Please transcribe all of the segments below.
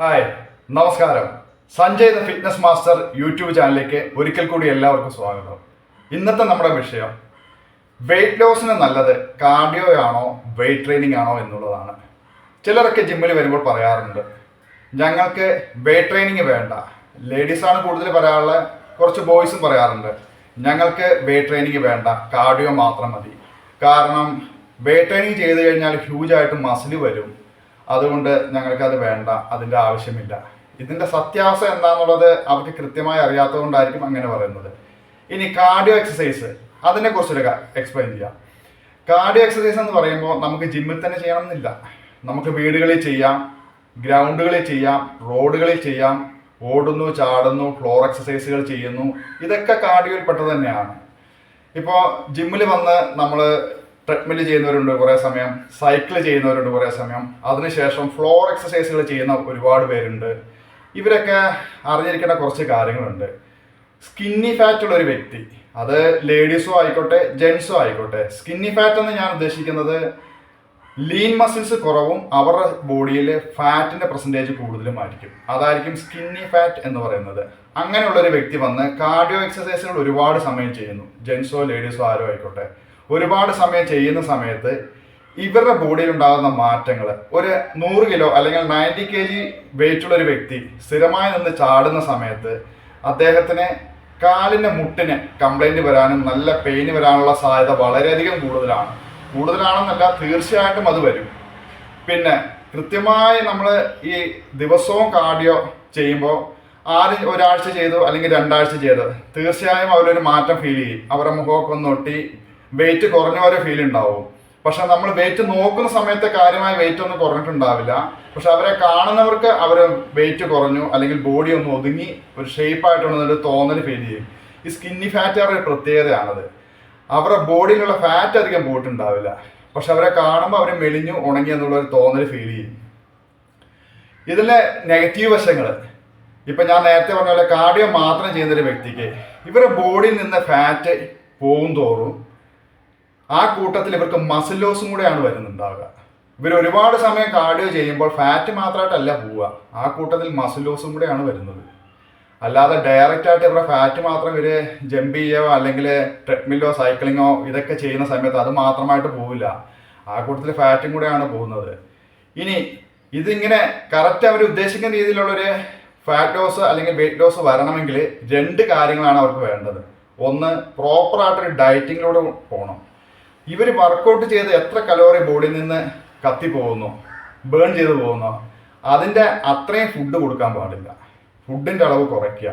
Hi നമസ്കാരം. Sanjay the fitness master YouTube ചാനലിലേക്ക് ഒരിക്കൽ കൂടി എല്ലാവർക്കും സ്വാഗതം. ഇന്നത്തെ നമ്മുടെ വിഷയം വെയിറ്റ് ലോസിന് നല്ലത് കാർഡിയോ ആണോ വെയിറ്റ് ട്രെയിനിങ് ആണോ എന്നുള്ളതാണ്. ചിലരൊക്കെ ജിമ്മിൽ വരുമ്പോൾ പറയാറുണ്ട് ഞങ്ങൾക്ക് വെയിറ്റ് ട്രെയിനിങ് വേണ്ട. ലേഡീസാണ് കൂടുതൽ പറയാറുള്ളത് കുറച്ച് ബോയ്സും പറയാറുണ്ട് ഞങ്ങൾക്ക് വെയിറ്റ് ട്രെയിനിങ് വേണ്ട കാർഡിയോ മാത്രം മതി. കാരണം വെയിറ്റ് ട്രെയിനിങ് ചെയ്ത് കഴിഞ്ഞാൽ ഹ്യൂജ് ആയിട്ട് മസിൽ വരും. അതുകൊണ്ട് ഞങ്ങൾക്കത് വേണ്ട അതിന്റെ ആവശ്യമില്ല. ഇതിന്റെ സത്യാവസ്ഥ എന്താണെന്നുള്ളത് അവർക്ക് കൃത്യമായി അറിയാത്തതുകൊണ്ടായിരിക്കും അങ്ങനെ പറയുന്നത്. ഇനി കാർഡിയോ എക്സസൈസ് അതിനെക്കുറിച്ചൊരു എക്സ്പ്ലെയിൻ ചെയ്യാം. കാർഡിയോ എക്സസൈസ് എന്ന് പറയുമ്പോൾ നമുക്ക് ജിമ്മിൽ തന്നെ ചെയ്യണമെന്നില്ല. നമുക്ക് വീടുകളിൽ ചെയ്യാം ഗ്രൗണ്ടുകളിൽ ചെയ്യാം റോഡുകളിൽ ചെയ്യാം ഓടുന്നു ചാടുന്നു ഫ്ലോർ എക്സസൈസുകൾ ചെയ്യുന്നു. ഇതൊക്കെ കാർഡിയോയിൽ പെട്ടത് തന്നെയാണ്. ഇപ്പോൾ ജിമ്മിൽ വന്ന് നമ്മൾ ട്രെഡ്മിൽ ചെയ്യുന്നവരുണ്ട് കുറേ സമയം സൈക്കിൾ ചെയ്യുന്നവരുണ്ട് കുറേ സമയം. അതിനുശേഷം ഫ്ലോർ എക്സസൈസുകൾ ചെയ്യുന്ന ഒരുപാട് പേരുണ്ട്. ഇവരൊക്കെ അറിഞ്ഞിരിക്കേണ്ട കുറച്ച് കാര്യങ്ങളുണ്ട്. സ്കിന്നി ഫാറ്റ് ഉള്ള ഒരു വ്യക്തി അത് ലേഡീസോ ആയിക്കോട്ടെ ജെൻസോ ആയിക്കോട്ടെ. സ്കിന്നി ഫാറ്റ് എന്ന് ഞാൻ ഉദ്ദേശിക്കുന്നത് ലീൻ മസിൽസ് കുറവും അവരുടെ ബോഡിയിൽ ഫാറ്റിന്റെ പെർസെന്റേജ് കൂടുതലുമായിരിക്കും അതായിരിക്കും സ്കിന്നി ഫാറ്റ് എന്ന് പറയുന്നത്. അങ്ങനെയുള്ള ഒരു വ്യക്തി വന്ന് കാർഡിയോ എക്സസൈസുകൾ ഒരുപാട് സമയം ചെയ്യുന്നു. ജെൻസോ ലേഡീസോ ആരോ ആയിക്കോട്ടെ. ഒരുപാട് സമയം ചെയ്യുന്ന സമയത്ത് ഇവരുടെ ബോഡിയിൽ ഉണ്ടാകുന്ന മാറ്റങ്ങൾ ഒരു നൂറ് കിലോ അല്ലെങ്കിൽ നയന്റി കെ ജി വെയിറ്റ് ഉള്ള ഒരു വ്യക്തി സ്ഥിരമായി നിന്ന് ചാടുന്ന സമയത്ത് അദ്ദേഹത്തിന് കാലിന്റെ മുട്ടിന് കംപ്ലൈന്റ് വരാനും നല്ല പെയിന് വരാനുള്ള സാധ്യത വളരെയധികം കൂടുതലാണ്. കൂടുതലാണെന്നല്ല തീർച്ചയായിട്ടും അത് വരും. പിന്നെ കൃത്യമായി നമ്മൾ ഈ ദിവസവും കാർഡിയോ ചെയ്യുമ്പോൾ ആദ്യം ഒരാഴ്ച ചെയ്തു അല്ലെങ്കിൽ രണ്ടാഴ്ച ചെയ്തത് തീർച്ചയായും അവരൊരു മാറ്റം ഫീൽ ചെയ്യും. അവരുടെ മുഖമൊക്കെ ഒന്ന് ഒട്ടി വെയിറ്റ് കുറഞ്ഞ പോലെ ഫീൽ ഉണ്ടാവും. പക്ഷെ നമ്മൾ വെയിറ്റ് നോക്കുന്ന സമയത്ത് കാര്യമായ വെയിറ്റ് ഒന്നും കുറഞ്ഞിട്ടുണ്ടാവില്ല. പക്ഷെ അവരെ കാണുന്നവർക്ക് അവർ വെയിറ്റ് കുറഞ്ഞു അല്ലെങ്കിൽ ബോഡി ഒന്ന് ഒതുങ്ങി ഒരു ഷേപ്പായിട്ടുണ്ടെന്നൊരു തോന്നൽ ഫീൽ ചെയ്യും. ഈ സ്കിന്നി ഫാറ്റ് ഒരു പ്രത്യേകതയാണത്. അവരുടെ ബോഡിയിലുള്ള ഫാറ്റ് അധികം പോയിട്ടുണ്ടാവില്ല. പക്ഷെ അവരെ കാണുമ്പോൾ അവർ മെലിഞ്ഞു ഉണങ്ങി എന്നുള്ള ഒരു തോന്നൽ ഫീൽ ചെയ്യും. ഇതിലെ നെഗറ്റീവ് വശങ്ങൾ ഇപ്പം ഞാൻ നേരത്തെ പറഞ്ഞ പോലെ കാർഡിയോ മാത്രം ചെയ്യുന്ന ഒരു വ്യക്തിക്ക് ഇവരുടെ ബോഡിയിൽ നിന്ന് ഫാറ്റ് പോകും തോറും ആ കൂട്ടത്തിൽ ഇവർക്ക് മസിൽ ലോസും കൂടെയാണ് വരുന്നുണ്ടാവുക. ഇവർ ഒരുപാട് സമയം കാർഡിയോ ചെയ്യുമ്പോൾ ഫാറ്റ് മാത്രമായിട്ടല്ല പോവുക. ആ കൂട്ടത്തിൽ മസിൽ ലോസും കൂടെയാണ് വരുന്നത്. അല്ലാതെ ഡയറക്റ്റ് ആയിട്ട് ഇവരുടെ ഫാറ്റ് മാത്രം ഇവർ ജമ്പ് ചെയ്യുകയോ അല്ലെങ്കിൽ ട്രെഡ്മില്ലോ സൈക്ലിങ്ങോ ഇതൊക്കെ ചെയ്യുന്ന സമയത്ത് അത് മാത്രമായിട്ട് പോവില്ല. ആ കൂട്ടത്തിൽ ഫാറ്റും കൂടെയാണ് പോകുന്നത്. ഇനി ഇതിങ്ങനെ കറക്റ്റ് അവർ ഉദ്ദേശിക്കുന്ന രീതിയിലുള്ളൊരു ഫാറ്റ് ലോസ് അല്ലെങ്കിൽ വെയിറ്റ് ലോസ് വരണമെങ്കിൽ രണ്ട് കാര്യങ്ങളാണ് അവർക്ക് വേണ്ടത്. ഒന്ന് പ്രോപ്പറായിട്ടൊരു ഡയറ്റിങ്ങിലൂടെ പോകണം ഇവർ വർക്കൗട്ട് ചെയ്ത് എത്ര കലോറി ബോഡിയിൽ നിന്ന് കത്തി പോകുന്നു ബേൺ ചെയ്ത് പോകുന്നു അതിന്റെ അത്രയും ഫുഡ് കൊടുക്കാൻ പാടില്ല. ഫുഡിന്റെ അളവ് കുറയ്ക്കുക.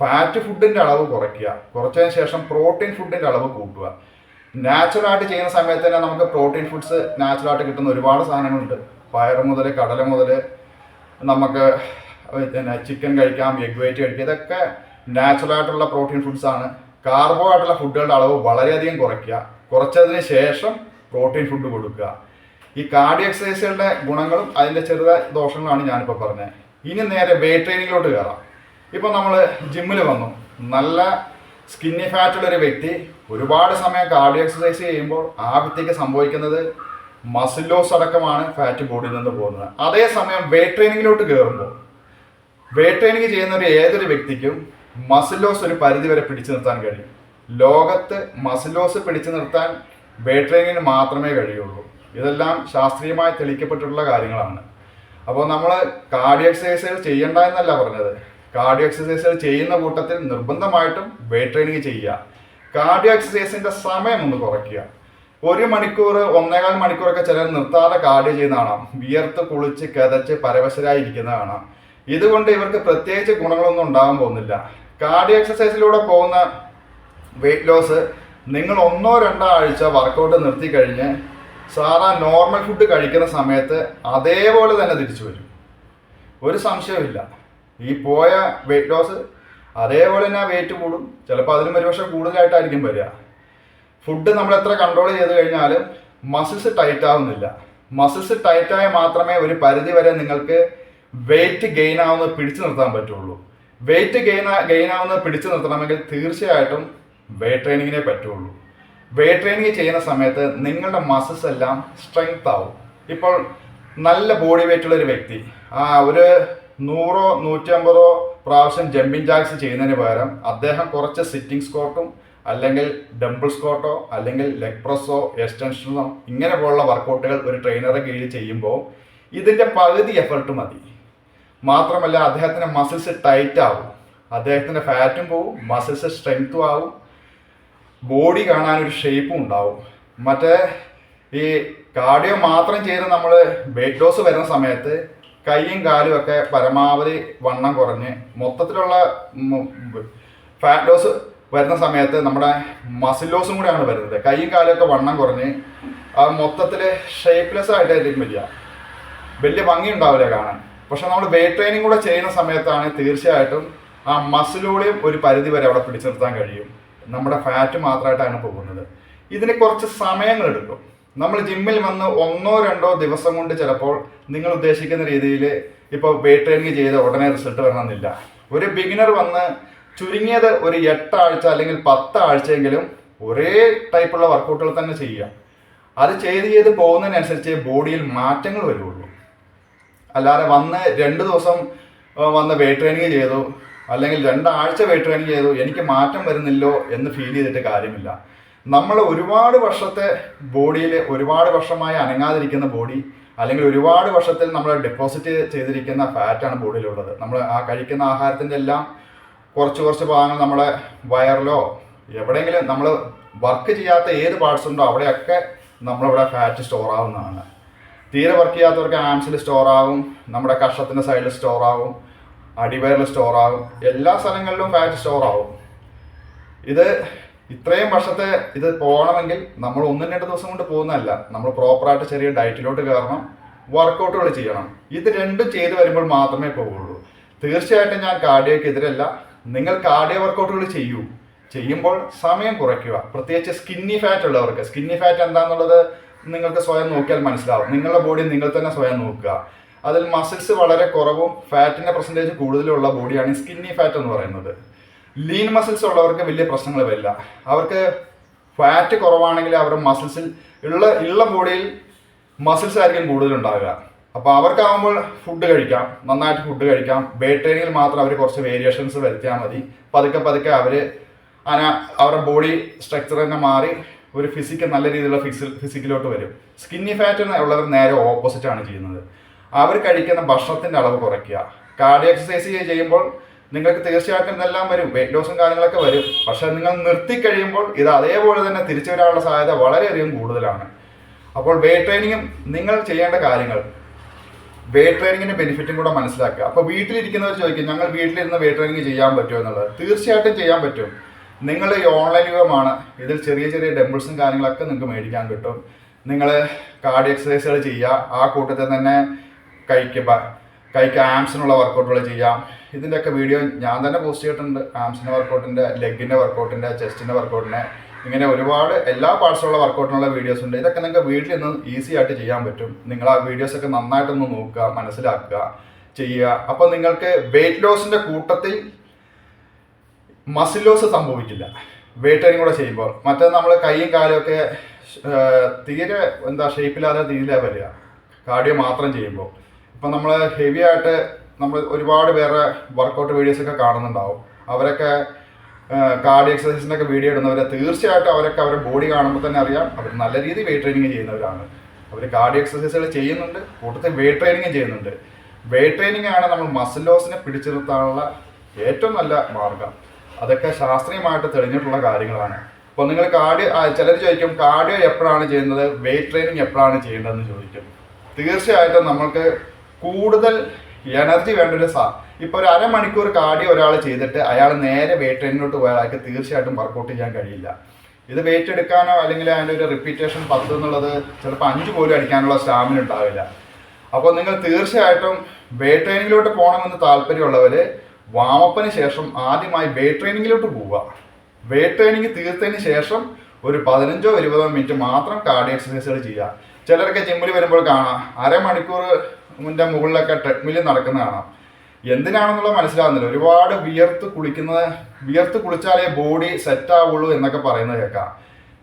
ഫാറ്റ് ഫുഡിന്റെ അളവ് കുറയ്ക്കുക. കുറച്ചതിന് ശേഷം പ്രോട്ടീൻ ഫുഡിന്റെ അളവ് കൂട്ടുക. നാച്ചുറലായിട്ട് ചെയ്യുന്ന സമയത്ത് തന്നെ നമുക്ക് പ്രോട്ടീൻ ഫുഡ്സ് നാച്ചുറലായിട്ട് കിട്ടുന്ന ഒരുപാട് സാധനങ്ങളുണ്ട്. പയർ മുതൽ കടല മുതൽ നമുക്ക് പിന്നെ ചിക്കൻ കഴിക്കാം എഗ് വൈറ്റ് കഴിക്കാം ഇതൊക്കെ നാച്ചുറലായിട്ടുള്ള പ്രോട്ടീൻ ഫുഡ്സാണ് കാർബോ ആയിട്ടുള്ള ഫുഡുകളുടെ അളവ് വളരെയധികം കുറയ്ക്കുക. കുറച്ചതിന് ശേഷം പ്രോട്ടീൻ ഫുഡ് കൊടുക്കുക. ഈ കാർഡിയോ എക്സസൈസുകളുടെ ഗുണങ്ങളും അതിന്റെ ചെറുത ദോഷങ്ങളാണ് ഞാനിപ്പോൾ പറഞ്ഞത്. ഇനി നേരെ വെയിറ്റ് ട്രെയിനിങ്ങിലോട്ട് കയറാം ഇപ്പോൾ നമ്മൾ ജിമ്മിൽ വന്നു. നല്ല സ്കിന്നി ഫാറ്റുള്ള ഒരു വ്യക്തി ഒരുപാട് സമയം കാർഡിയോ എക്സസൈസ് ചെയ്യുമ്പോൾ ആ വ്യക്തിക്ക് സംഭവിക്കുന്നത് മസിൽ ലോസ് അടക്കമാണ് ഫാറ്റ് ബോഡിയിൽ നിന്ന് പോകുന്നത്. അതേസമയം വെയിറ്റ് ട്രെയിനിങ്ങിലോട്ട് കയറുമ്പോൾ വെയിറ്റ് ട്രെയിനിങ് ചെയ്യുന്ന ഒരു ഏതൊരു വ്യക്തിക്കും മസിൽ ലോസ് ഒരു പരിധി വരെ പിടിച്ചു നിർത്താൻ കഴിയും. ലോകത്ത് മസിലോസ് പിടിച്ചു നിർത്താൻ വെയിറ്റ് ട്രെയിനിങ്ങിന് മാത്രമേ കഴിയുള്ളൂ. ഇതെല്ലാം ശാസ്ത്രീയമായി തെളിയിക്കപ്പെട്ടിട്ടുള്ള കാര്യങ്ങളാണ്. അപ്പോൾ നമ്മൾ കാർഡിയോ എക്സസൈസുകൾ ചെയ്യണ്ട എന്നല്ല പറഞ്ഞത്. കാർഡിയോ എക്സസൈസുകൾ ചെയ്യുന്ന കൂട്ടത്തിൽ നിർബന്ധമായിട്ടും വെയിറ്റ് ട്രെയിനിങ് ചെയ്യുക. കാർഡിയോ എക്സസൈസിന്റെ സമയം ഒന്ന് കുറയ്ക്കുക. ഒരു മണിക്കൂർ ഒന്നേകാൽ മണിക്കൂറൊക്കെ ചിലർ നിർത്താതെ കാർഡിയോ ചെയ്യുന്ന കാണാം. വിയർത്ത് കുളിച്ച് കിതച്ച് പരവശരായി ഇരിക്കുന്ന കാണാം. ഇതുകൊണ്ട് ഇവർക്ക് പ്രത്യേകിച്ച് ഗുണങ്ങളൊന്നും ഉണ്ടാകാൻ പോകുന്നില്ല. കാർഡിയോ എക്സസൈസിലൂടെ പോകുന്ന വെയിറ്റ് ലോസ് നിങ്ങൾ ഒന്നോ രണ്ടോ ആഴ്ച വർക്കൗട്ട് നിർത്തി കഴിഞ്ഞ് സാധാ നോർമൽ ഫുഡ് കഴിക്കുന്ന സമയത്ത് അതേപോലെ തന്നെ തിരിച്ചു വരും. ഒരു സംശയമില്ല ഈ പോയ വെയിറ്റ് ലോസ് അതേപോലെ തന്നെ വെയിറ്റ് കൂടും. ചിലപ്പോൾ അതിലും ഒരുപക്ഷെ കൂടുതലായിട്ടായിരിക്കും വരിക. ഫുഡ് നമ്മൾ എത്ര കൺട്രോൾ ചെയ്ത് കഴിഞ്ഞാലും മസിൽസ് ടൈറ്റ് ആവുന്നില്ല. മസിൽസ് ടൈറ്റായ മാത്രമേ ഒരു പരിധി വരെ നിങ്ങൾക്ക് വെയിറ്റ് ഗെയിൻ ആവുന്നത് പിടിച്ചു നിർത്താൻ പറ്റുള്ളൂ. വെയിറ്റ് ഗെയിൻ ഗെയിൻ ആവുന്നത് പിടിച്ചു നിർത്തണമെങ്കിൽ തീർച്ചയായിട്ടും വെയിറ്റ് ട്രെയിനിങ്ങിനെ പറ്റുള്ളൂ. വേ ട്രെയിനിങ് ചെയ്യുന്ന സമയത്ത് നിങ്ങളുടെ മസിൽസ് എല്ലാം സ്ട്രെങ്ത് ആവും. ഇപ്പോൾ നല്ല ബോഡി വെയിറ്റ് ഉള്ള ഒരു വ്യക്തി ആ ഒരു നൂറോ നൂറ്റമ്പതോ പ്രാവശ്യം ജമ്പിങ് ജാക്സ് ചെയ്യുന്നതിന് പകരം അദ്ദേഹം കുറച്ച് സിറ്റിംഗ് സ്കോട്ടും അല്ലെങ്കിൽ ഡംബിൾ സ്കോട്ടോ അല്ലെങ്കിൽ ലെഗ് പ്രസ്സോ എക്സ്റ്റൻഷനോ ഇങ്ങനെ പോലുള്ള വർക്കൗട്ടുകൾ ഒരു ട്രെയിനറെ കീഴിൽ ചെയ്യുമ്പോൾ ഇതിന്റെ പകുതി എഫർട്ട് മതി. മാത്രമല്ല അദ്ദേഹത്തിന്റെ മസിൽസ് ടൈറ്റ് ആവും. അദ്ദേഹത്തിന്റെ ഫാറ്റും പോവും മസിൽസ് സ്ട്രെങ്ത്തും ആവും. ബോഡി കാണാൻ ഒരു ഷേപ്പും ഉണ്ടാവും. മറ്റേ ഈ കാർഡിയോ മാത്രം ചെയ്ത് നമ്മൾ വെയിറ്റ് ലോസ് വരുന്ന സമയത്ത് കൈയും കാലും ഒക്കെ പരമാവധി വണ്ണം കുറഞ്ഞ് മൊത്തത്തിലുള്ള ഫാറ്റ് ലോസ് വരുന്ന സമയത്ത് നമ്മുടെ മസിൽ ലോസും കൂടെയാണ് വരുന്നത്. കൈയും കാലും ഒക്കെ വണ്ണം കുറഞ്ഞ് അത് മൊത്തത്തിൽ ഷേപ്പ്ലെസ് ആയിട്ടായിരിക്കും വരിക. വലിയ ഭംഗി ഉണ്ടാവില്ല കാണാൻ. പക്ഷെ നമ്മൾ വെയിറ്റ് ട്രെയിനിങ് കൂടെ ചെയ്യുന്ന സമയത്താണ് തീർച്ചയായിട്ടും ആ മസിലൂടെയും ഒരു പരിധി വരെ അവിടെ പിടിച്ചു കഴിയും. നമ്മുടെ ഫാറ്റ് മാത്രമായിട്ടാണ് പോകുന്നത്. ഇതിന് കുറച്ച് സമയങ്ങൾ എടുക്കും നമ്മൾ ജിമ്മിൽ വന്ന് ഒന്നോ രണ്ടോ ദിവസം കൊണ്ട് ചിലപ്പോൾ നിങ്ങൾ ഉദ്ദേശിക്കുന്ന രീതിയിൽ ഇപ്പോൾ വെയിറ്റ് ട്രെയിനിങ് ചെയ്ത് ഉടനെ റിസൾട്ട് വരണമെന്നില്ല. ഒരു ബിഗിനർ വന്ന് ചുരുങ്ങിയത് ഒരു എട്ടാഴ്ച അല്ലെങ്കിൽ പത്താഴ്ചയെങ്കിലും ഒരേ ടൈപ്പുള്ള വർക്കൗട്ടുകൾ തന്നെ ചെയ്യുക. അത് ചെയ്ത് ചെയ്ത് പോകുന്നതിനനുസരിച്ച് ബോഡിയിൽ മാറ്റങ്ങൾ വരുള്ളൂ അല്ലാതെ വന്ന് രണ്ട് ദിവസം വന്ന് വെയിറ്റ് ട്രെയിനിങ് ചെയ്തു അല്ലെങ്കിൽ രണ്ടാഴ്ച വെയിറ്റ് ട്രെയിനിങ് ചെയ്തു എനിക്ക് മാറ്റം വരുന്നില്ലോ എന്ന് ഫീൽ ചെയ്തിട്ട് കാര്യമില്ല. നമ്മൾ ഒരുപാട് വർഷത്തെ ബോഡിയിൽ ഒരുപാട് വർഷമായി അനങ്ങാതിരിക്കുന്ന ബോഡി അല്ലെങ്കിൽ ഒരുപാട് വർഷത്തിൽ നമ്മൾ ഡെപ്പോസിറ്റ് ചെയ്തിരിക്കുന്ന ഫാറ്റാണ് ബോഡിയിലുള്ളത് നമ്മൾ ആ കഴിക്കുന്ന ആഹാരത്തിന്റെ എല്ലാം കുറച്ച് കുറച്ച് ഭാഗങ്ങൾ നമ്മുടെ വയറിലോ എവിടെയെങ്കിലും നമ്മൾ വർക്ക് ചെയ്യാത്ത ഏത് പാർട്സ് ഉണ്ടോ അവിടെയൊക്കെ നമ്മളിവിടെ ഫാറ്റ് സ്റ്റോർ ആവുന്നതാണ്. തീരെ വർക്ക് ചെയ്യാത്തവർക്ക് ആംസിൽ സ്റ്റോർ ആവും നമ്മുടെ കഷത്തിന്റെ സൈഡിൽ സ്റ്റോർ ആവും. അടിവയറിൽ സ്റ്റോർ ആകും എല്ലാ സ്ഥലങ്ങളിലും ഫാറ്റ് സ്റ്റോർ ആവും ഇത് ഇത്രയും വർഷത്തെ ഇത് പോകണമെങ്കിൽ നമ്മൾ ഒന്നും രണ്ട് ദിവസം കൊണ്ട് പോകുന്നതല്ല. നമ്മൾ പ്രോപ്പറായിട്ട് ചെറിയ ഡയറ്റിലോട്ട് കയറണം വർക്കൗട്ടുകൾ ചെയ്യണം. ഇത് രണ്ടും ചെയ്തു വരുമ്പോൾ മാത്രമേ പോകുള്ളൂ തീർച്ചയായിട്ടും ഞാൻ കാർഡിയോയ്ക്ക് എതിരല്ല നിങ്ങൾ കാർഡിയോ വർക്കൗട്ടുകൾ ചെയ്യൂ. ചെയ്യുമ്പോൾ സമയം കുറയ്ക്കുക. പ്രത്യേകിച്ച് സ്കിന്നി ഫാറ്റ് ഉള്ളവർക്ക്. സ്കിന്നി ഫാറ്റ് എന്താണെന്നുള്ളത് നിങ്ങൾക്ക് സ്വയം നോക്കിയാൽ മനസ്സിലാവും. നിങ്ങളുടെ ബോഡി നിങ്ങൾ തന്നെ സ്വയം നോക്കുക. അതിൽ മസിൽസ് വളരെ കുറവും ഫാറ്റിന്റെ പെർസെന്റേജ് കൂടുതലുള്ള ബോഡിയാണ് സ്കിന്നി ഫാറ്റ് എന്ന് പറയുന്നത്. ലീൻ മസിൽസ് ഉള്ളവർക്ക് വലിയ പ്രശ്നങ്ങൾ വരില്ല. അവർക്ക് ഫാറ്റ് കുറവാണെങ്കിൽ അവരുടെ മസിൽസിൽ ഉള്ള ഉള്ള ബോഡിയിൽ മസിൽസ് ആയിരിക്കും കൂടുതലുണ്ടാവുക അപ്പോൾ അവർക്കാവുമ്പോൾ ഫുഡ് കഴിക്കാം നന്നായിട്ട് ഫുഡ് കഴിക്കാം. വെയിറ്റ് ട്രെയിനിങ്ങിൽ മാത്രം അവർ കുറച്ച് വേരിയേഷൻസ് വരുത്തിയാൽ മതി. പതുക്കെ പതുക്കെ അവർ അന അവരുടെ ബോഡി സ്ട്രക്ചർ തന്നെ മാറി ഒരു ഫിസിക്ക് നല്ല രീതിയിലുള്ള ഫിസിൽ ഫിസിക്കിലോട്ട് വരും. സ്കിന്നി ഫാറ്റ് ഉള്ളവർ നേരെ ഓപ്പോസിറ്റ് ആണ് ചെയ്യുന്നത്. അവർ കഴിക്കുന്ന ഭക്ഷണത്തിന്റെ അളവ് കുറയ്ക്കുക. കാർഡിയോ എക്സസൈസ് ചെയ്യുമ്പോൾ നിങ്ങൾക്ക് തീർച്ചയായിട്ടും ഇതെല്ലാം വരും. വെയിറ്റ് ലോസും കാര്യങ്ങളൊക്കെ വരും. പക്ഷെ നിങ്ങൾ നിർത്തി കഴിയുമ്പോൾ ഇത് അതേപോലെ തന്നെ തിരിച്ചു വരാനുള്ള സാധ്യത വളരെയധികം കൂടുതലാണ്. അപ്പോൾ വെയിറ്റ് ട്രെയിനിങ്ങും നിങ്ങൾ ചെയ്യേണ്ട കാര്യങ്ങൾ. വെയിറ്റ് ട്രെയിനിങ്ങിന്റെ ബെനിഫിറ്റും കൂടെ മനസ്സിലാക്കുക. അപ്പോൾ വീട്ടിലിരിക്കുന്നവർ ചോദിക്കും ഞങ്ങൾ വീട്ടിലിരുന്ന് വെയിറ്റ് ട്രെയിനിങ് ചെയ്യാൻ പറ്റുമോ എന്നുള്ളത്? തീർച്ചയായിട്ടും ചെയ്യാൻ പറ്റും. നിങ്ങൾ ഈ ഓൺലൈൻ യുഗമാണ്. ഇതിൽ ചെറിയ ചെറിയ ഡംബിൾസും കാര്യങ്ങളൊക്കെ നിങ്ങൾക്ക് മേടിക്കാൻ കിട്ടും. നിങ്ങൾ കാർഡിയോ എക്സസൈസുകൾ ചെയ്യുക. ആ കൂട്ടത്തിൽ തന്നെ കൈക്ക് കൈക്ക് ആംസിനുള്ള വർക്കൗട്ടുകൾ ചെയ്യാം. ഇതിന്റെയൊക്കെ വീഡിയോ ഞാൻ തന്നെ പോസ്റ്റ് ചെയ്തിട്ടുണ്ട്. ആംസിന്റെ വർക്കൗട്ടിന്റെ ലെഗിന്റെ വർക്കൗട്ടിന്റെ ചെസ്റ്റിന്റെ വർക്കൗട്ടിന്റെ ഇങ്ങനെ ഒരുപാട് എല്ലാ പാർട്സുള്ള വർക്കൗട്ടിനുള്ള വീഡിയോസ് ഉണ്ട്. ഇതൊക്കെ നിങ്ങൾക്ക് വീട്ടിൽ നിന്ന് ഈസി ആയിട്ട് ചെയ്യാൻ പറ്റും. നിങ്ങൾ ആ വീഡിയോസൊക്കെ നന്നായിട്ടൊന്ന് നോക്കുക മനസ്സിലാക്കുക ചെയ്യുക. അപ്പോൾ നിങ്ങൾക്ക് വെയിറ്റ് ലോസിന്റെ കൂട്ടത്തിൽ മസിൽ ലോസ് സംഭവിക്കില്ല. വെയിറ്റ് ട്രെയിനിങ് കൂടെ ചെയ്യുമ്പോൾ. മറ്റേ നമ്മൾ കൈയും കാലും ഒക്കെ തീരെ എന്താ ഷേപ്പില്ലാതെ തീരെ വരിക. കാർഡിയോ മാത്രം ചെയ്യുമ്പോൾ. ഇപ്പം നമ്മൾ ഹെവി ആയിട്ട് നമ്മൾ ഒരുപാട് പേരുടെ വർക്കൗട്ട് വീഡിയോസ് ഒക്കെ കാണുന്നുണ്ടാവും. അവരൊക്കെ കാർഡിയോ ഒക്കെ വീഡിയോ ഇടുന്നവരെ തീർച്ചയായിട്ടും അവരൊക്കെ അവരുടെ ബോഡി കാണുമ്പോൾ തന്നെ അറിയാം അവർ നല്ല രീതിയിൽ വെയിറ്റ് ട്രെയിനിങ് ചെയ്യുന്നവരാണ്. അവർ കാർഡിയോ എക്സസൈസുകൾ ചെയ്യുന്നുണ്ട് കൂട്ടത്തിൽ വെയിറ്റ് ട്രെയിനിങ് ചെയ്യുന്നുണ്ട്. വെയിറ്റ് ട്രെയിനിങ് ആണ് നമ്മൾ മസിൽ ലോസിനെ പിടിച്ചു നിർത്താനുള്ള ഏറ്റവും നല്ല മാർഗം. അതൊക്കെ ശാസ്ത്രീയമായിട്ട് തെളിഞ്ഞിട്ടുള്ള കാര്യങ്ങളാണ്. അപ്പോൾ നിങ്ങൾ കാർഡിയോ ചിലർ ചോദിക്കും കാർഡിയോ എപ്പോഴാണ് ചെയ്യുന്നത്? വെയിറ്റ് ട്രെയിനിങ് എപ്പോഴാണ് ചെയ്യേണ്ടതെന്ന് ചോദിക്കും. തീർച്ചയായിട്ടും നമ്മൾക്ക് കൂടുതൽ എനർജി വേണ്ട ഒരു സാ ഇപ്പോൾ ഒരു അരമണിക്കൂർ കാർഡിയോ ഒരാൾ ചെയ്തിട്ട് അയാൾ നേരെ വെയിറ്റ് ട്രെയിനിലോട്ട് പോയാൽ അയാൾക്ക് തീർച്ചയായിട്ടും വർക്കൗട്ട് ചെയ്യാൻ കഴിയില്ല. ഇത് വെയിറ്റ് എടുക്കാനോ അല്ലെങ്കിൽ അതിന്റെ ഒരു റിപ്പീറ്റേഷൻ പത്ത് എന്നുള്ളത് ചിലപ്പോൾ അഞ്ച് പോലും അടിക്കാനുള്ള സ്റ്റാമിന ഉണ്ടാവില്ല. അപ്പോൾ നിങ്ങൾ തീർച്ചയായിട്ടും വെയിറ്റ് ട്രെയിനിങ്ങിലോട്ട് പോകണമെന്ന് താല്പര്യമുള്ളവർ വാമപ്പിന് ശേഷം ആദ്യമായി വെയിറ്റ് ട്രെയിനിങ്ങിലോട്ട് പോവുക. വെയിറ്റ് ട്രെയിനിങ് തീർത്തതിന് ശേഷം ഒരു പതിനഞ്ചോ ഇരുപതോ മിനിറ്റ് മാത്രം കാർഡിയോ എക്സസൈസുകൾ ചെയ്യുക. ചിലരൊക്കെ ജിമ്മിൽ വരുമ്പോൾ കാണാം. അരമണിക്കൂർ മുന്നേ മുകളിലൊക്കെ ട്രെഡ്മില്ലിൽ നടക്കുന്ന കാണാം. എന്തിനാണെന്നുള്ളത് മനസ്സിലാവുന്നില്ല. ഒരുപാട് വിയർത്ത് കുളിക്കുന്നത് വിയർത്ത് കുളിച്ചാലേ ബോഡി സെറ്റ് ആവുള്ളൂ എന്നൊക്കെ പറയുന്നത് കേൾക്കാം.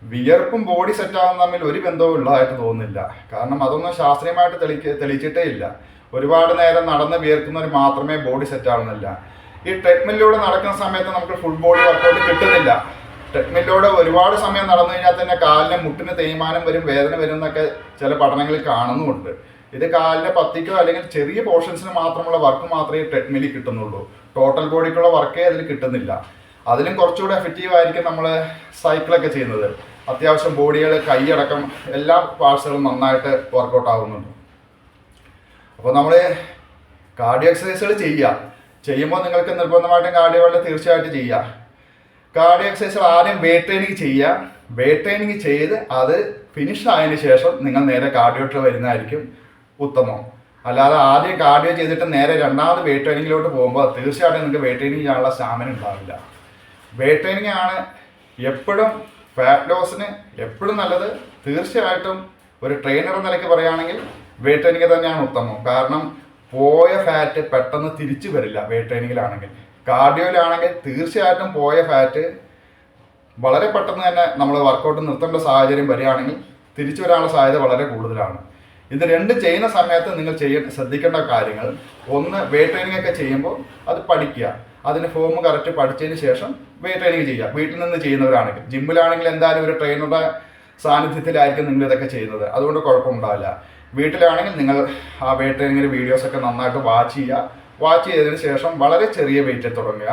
വിയർപ്പും ബോഡി സെറ്റ് ആവുന്ന തമ്മിൽ ഒരു ബന്ധവും ഉള്ളതായിട്ട് തോന്നുന്നില്ല. കാരണം അതൊന്നും ശാസ്ത്രീയമായിട്ട് തെളി തെളിയിച്ചിട്ടേ ഇല്ല. ഒരുപാട് നേരം നടന്ന് വിയർക്കുന്നവർ മാത്രമേ ബോഡി സെറ്റ് ആവുന്നില്ല. ഈ ട്രെഡ്മില്ലിലൂടെ നടക്കുന്ന സമയത്ത് നമുക്ക് ഫുൾ ബോഡി വർക്കൗട്ട് കിട്ടുന്നില്ല. ട്രെഡ്മില്ലിലൂടെ ഒരുപാട് സമയം നടന്നു കഴിഞ്ഞാൽ തന്നെ കാലിന് മുട്ടിന് തേയ്മാനം വരും വേദന വരും എന്നൊക്കെ ചില പഠനങ്ങളിൽ കാണുന്നുമുണ്ട്. ഇത് കാലിന്റെ പത്തിക്കോ അല്ലെങ്കിൽ ചെറിയ പോർഷൻസിന് മാത്രമുള്ള വർക്ക് മാത്രമേ ട്രെഡ്മില്ലിൽ കിട്ടുന്നുള്ളൂ. ടോട്ടൽ ബോഡിക്കുള്ള വർക്കേ അതിൽ കിട്ടുന്നില്ല. അതിലും കുറച്ചുകൂടെ എഫക്റ്റീവ് ആയിരിക്കും നമ്മൾ സൈക്കിളൊക്കെ ചെയ്യുന്നത്. അത്യാവശ്യം ബോഡികൾ കൈയടക്കം എല്ലാ പാർട്സുകളും നന്നായിട്ട് വർക്കൗട്ട് ആകുന്നുണ്ട് അപ്പോൾ നമ്മൾ കാർഡിയോ എക്സസൈസുകൾ ചെയ്യുക. ചെയ്യുമ്പോൾ നിങ്ങൾക്ക് നിർബന്ധമായിട്ടും കാർഡിയോ തീർച്ചയായിട്ടും ചെയ്യുക. കാർഡിയോ എക്സസൈസ് ആദ്യം വെയിറ്റ് ട്രെയിനിങ് ചെയ്യുക. വെയിറ്റ് ട്രെയിനിങ് ചെയ്ത് അത് ഫിനിഷ് ആയതിന് ശേഷം നിങ്ങൾ നേരെ കാർഡിയോട്ട് വരുന്നതായിരിക്കും ഉത്തമം. അല്ലാതെ ആദ്യം കാർഡിയോ ചെയ്തിട്ട് നേരെ രണ്ടാമത് വെയിറ്റ് ട്രെയിനിങ്ങിലോട്ട് പോകുമ്പോൾ തീർച്ചയായിട്ടും നിങ്ങൾക്ക് വെയിറ്റ് ട്രെയിനിങ് ചെയ്യാനുള്ള സ്റ്റാമിന ഉണ്ടാവില്ല. വെയിറ്റ് ട്രെയിനിങ് ആണ് എപ്പോഴും ഫാറ്റ് ലോസിന് എപ്പോഴും നല്ലത്. തീർച്ചയായിട്ടും ഒരു ട്രെയിനർ എന്ന നിലയ്ക്ക് പറയുകയാണെങ്കിൽ വെയിറ്റ് ട്രെയിനിങ് തന്നെയാണ് ഉത്തമം. കാരണം പോയ ഫാറ്റ് പെട്ടെന്ന് തിരിച്ചു വരില്ല വെയിറ്റ് ട്രെയിനിങ്ങിലാണെങ്കിൽ കാർഡിയോയിലാണെങ്കിൽ തീർച്ചയായിട്ടും പോയ ഫാറ്റ് വളരെ പെട്ടെന്ന് തന്നെ നമ്മൾ വർക്കൗട്ട് നിർത്തേണ്ട സാഹചര്യം വരികയാണെങ്കിൽ തിരിച്ചു വരാനുള്ള സാധ്യത വളരെ കൂടുതലാണ്. ഇത് രണ്ട് ചെയ്യുന്ന സമയത്ത് നിങ്ങൾ ചെയ്യ ശ്രദ്ധിക്കേണ്ട കാര്യങ്ങൾ. ഒന്ന് വെയിറ്റ് ട്രെയിനിങ് ഒക്കെ ചെയ്യുമ്പോൾ അത് പഠിക്കുക. അതിന് ഫോം കറക്റ്റ് പഠിച്ചതിന് ശേഷം വെയിറ്റ് ട്രെയിനിങ് ചെയ്യുക. വീട്ടിൽ നിന്ന് ചെയ്യുന്നവരാണെങ്കിൽ ജിമ്മിലാണെങ്കിൽ എന്തായാലും ഒരു ട്രെയിനറുടെ സാന്നിധ്യത്തിലായിരിക്കും നിങ്ങൾ ഇതൊക്കെ ചെയ്യുന്നത്. അതുകൊണ്ട് കുഴപ്പമുണ്ടാവില്ല. വീട്ടിലാണെങ്കിൽ നിങ്ങൾ ആ വെയിറ്റ് ട്രെയിനിങ്ങിന്റെ വീഡിയോസൊക്കെ നന്നായിട്ട് വാച്ച് ചെയ്യുക. വാച്ച് ചെയ്തതിന് ശേഷം വളരെ ചെറിയ വെയിറ്റ് തുടങ്ങുക.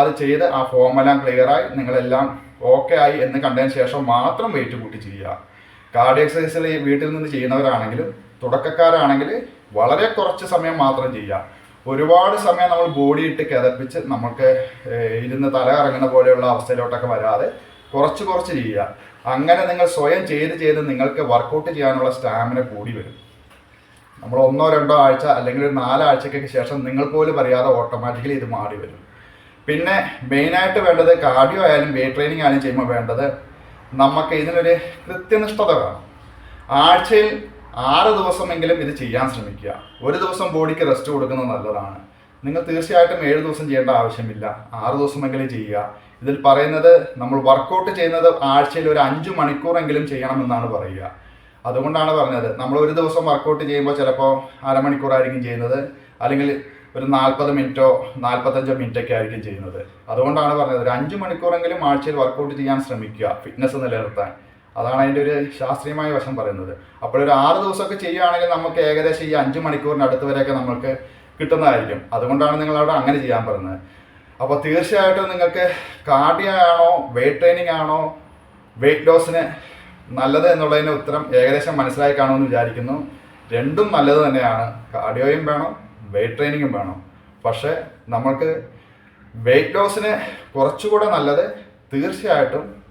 അത് ചെയ്ത് ആ ഫോമെല്ലാം ക്ലിയറായി നിങ്ങളെല്ലാം ഓക്കെ ആയി എന്ന് കണ്ടതിന് ശേഷം മാത്രം വെയിറ്റ് കൂട്ടി ചെയ്യുക. കാർഡിയോ എക്സസൈസിൽ വീട്ടിൽ നിന്ന് ചെയ്യുന്നവരാണെങ്കിലും തുടക്കക്കാരാണെങ്കിൽ വളരെ കുറച്ച് സമയം മാത്രം ചെയ്യുക. ഒരുപാട് സമയം നമ്മൾ ബോഡി ഇട്ട് കിതപ്പിച്ച് നമുക്ക് ഇരുന്ന് തല കറങ്ങുന്ന പോലെയുള്ള അവസ്ഥയിലോട്ടൊക്കെ വരാതെ കുറച്ച് കുറച്ച് ചെയ്യുക. അങ്ങനെ നിങ്ങൾ സ്വയം ചെയ്ത് ചെയ്ത് നിങ്ങൾക്ക് വർക്കൗട്ട് ചെയ്യാനുള്ള സ്റ്റാമിന കൂടി വരും. നമ്മൾ ഒന്നോ രണ്ടോ ആഴ്ച അല്ലെങ്കിൽ ഒരു നാലാഴ്ചയ്ക്ക് ശേഷം നിങ്ങൾ പോലും അറിയാതെ ഓട്ടോമാറ്റിക്കലി ഇത് മാറി വരും. പിന്നെ മെയിനായിട്ട് വേണ്ടത് കാർഡിയോ ആയാലും വെയിറ്റ് ട്രെയിനിങ് ആയാലും ചെയ്യുമ്പോൾ വേണ്ടത് നമുക്ക് ഇതിനൊരു കൃത്യനിഷ്ഠത വേണം. ആഴ്ചയിൽ ആറ് ദിവസമെങ്കിലും ഇത് ചെയ്യാൻ ശ്രമിക്കുക. ഒരു ദിവസം ബോഡിക്ക് റെസ്റ്റ് കൊടുക്കുന്നത് നല്ലതാണ്. നിങ്ങൾ തീർച്ചയായിട്ടും ഏഴ് ദിവസം ചെയ്യേണ്ട ആവശ്യമില്ല. ആറ് ദിവസമെങ്കിലും ചെയ്യുക. ഇതിൽ പറയുന്നത് നമ്മൾ വർക്കൗട്ട് ചെയ്യുന്നത് ആഴ്ചയിൽ ഒരു അഞ്ച് മണിക്കൂറെങ്കിലും ചെയ്യണമെന്നാണ് പറയുക. അതുകൊണ്ടാണ് പറഞ്ഞത്. നമ്മൾ ഒരു ദിവസം വർക്കൗട്ട് ചെയ്യുമ്പോൾ ചിലപ്പോൾ അരമണിക്കൂറായിരിക്കും ചെയ്യുന്നത്. അല്ലെങ്കിൽ ഒരു നാൽപ്പത് മിനിറ്റോ നാൽപ്പത്തഞ്ചോ മിനിറ്റൊക്കെ ആയിരിക്കും ചെയ്യുന്നത്. അതുകൊണ്ടാണ് പറഞ്ഞത്. ഒരു അഞ്ച് മണിക്കൂറെങ്കിലും ആഴ്ചയിൽ വർക്കൗട്ട് ചെയ്യാൻ ശ്രമിക്കുക. ഫിറ്റ്നസ് നിലനിർത്താൻ. അതാണ് അതിന്റെ ഒരു ശാസ്ത്രീയമായ വശം പറയുന്നത്. അപ്പോഴൊരു ആറ് ദിവസമൊക്കെ ചെയ്യുകയാണെങ്കിൽ നമുക്ക് ഏകദേശം ഈ അഞ്ച് മണിക്കൂറിന് അടുത്ത് വരെയൊക്കെ നമുക്ക് കിട്ടുന്നതായിരിക്കും. അതുകൊണ്ടാണ് നിങ്ങൾ അവിടെ അങ്ങനെ ചെയ്യാൻ പറയുന്നത് അപ്പോൾ തീർച്ചയായിട്ടും നിങ്ങൾക്ക് കാർഡിയോ ആണോ വെയിറ്റ് ട്രെയിനിങ് ആണോ വെയിറ്റ് ലോസിന് നല്ലത് എന്നുള്ളതിന്റെ ഉത്തരം ഏകദേശം മനസ്സിലായി കാണുമെന്ന് വിചാരിക്കുന്നു. രണ്ടും നല്ലത് തന്നെയാണ്. കാർഡിയോയും വേണം വെയിറ്റ് ട്രെയിനിങ്ങും വേണം. പക്ഷേ നമ്മൾക്ക് വെയിറ്റ് ലോസിന് കുറച്ചുകൂടെ നല്ലത് തീർച്ചയായിട്ടും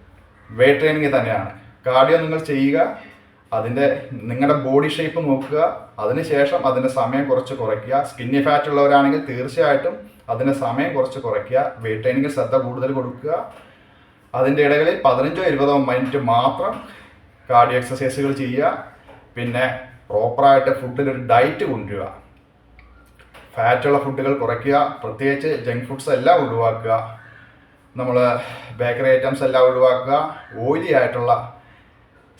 വെയിറ്റ് ട്രെയിനിങ് തന്നെയാണ്. കാർഡിയോ നിങ്ങൾ ചെയ്യുക അതിന്റെ നിങ്ങളുടെ ബോഡി ഷേപ്പ് നോക്കുക അതിനുശേഷം അതിന്റെ സമയം കുറച്ച് കുറയ്ക്കുക. സ്കിന്നി ഫാറ്റ് ഉള്ളവരാണെങ്കിൽ തീർച്ചയായിട്ടും അതിന്റെ സമയം കുറച്ച് കുറയ്ക്കുക. വെയിറ്റ് ട്രെയിനിങ്ങിൽ ശ്രദ്ധ കൂടുതൽ കൊടുക്കുക. അതിന്റെ ഇടകളിൽ പതിനഞ്ചോ ഇരുപതോ മിനിറ്റ് മാത്രം കാർഡിയോ എക്സസൈസുകൾ ചെയ്യുക. പിന്നെ പ്രോപ്പറായിട്ട് ഒരു ഡയറ്റ് കൊണ്ടുവരിക. ഫാറ്റുള്ള ഫുഡുകൾ കുറയ്ക്കുക. പ്രത്യേകിച്ച് ജങ്ക് ഫുഡ്സ് എല്ലാം ഒഴിവാക്കുക. നമ്മൾ ബേക്കറി ഐറ്റംസ് എല്ലാം ഒഴിവാക്കുക. ഓയിലി ആയിട്ടുള്ള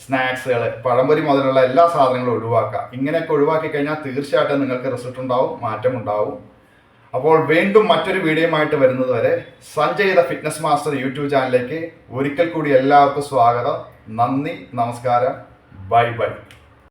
സ്നാക്സുകൾ പഴംപൊരി മുതലുള്ള എല്ലാ സാധനങ്ങളും ഒഴിവാക്കുക. ഇങ്ങനെയൊക്കെ ഒഴിവാക്കി കഴിഞ്ഞാൽ തീർച്ചയായിട്ടും നിങ്ങൾക്ക് റിസൾട്ട് ഉണ്ടാവും മാറ്റം ഉണ്ടാവും. അപ്പോൾ വീണ്ടും മറ്റൊരു വീഡിയോയുമായിട്ട് വരുന്നത് വരെ Sanjay the fitness master YouTube ചാനലിലേക്ക് ഒരിക്കൽ കൂടി എല്ലാവർക്കും സ്വാഗതം. നന്ദി നമസ്കാരം. Bye bye.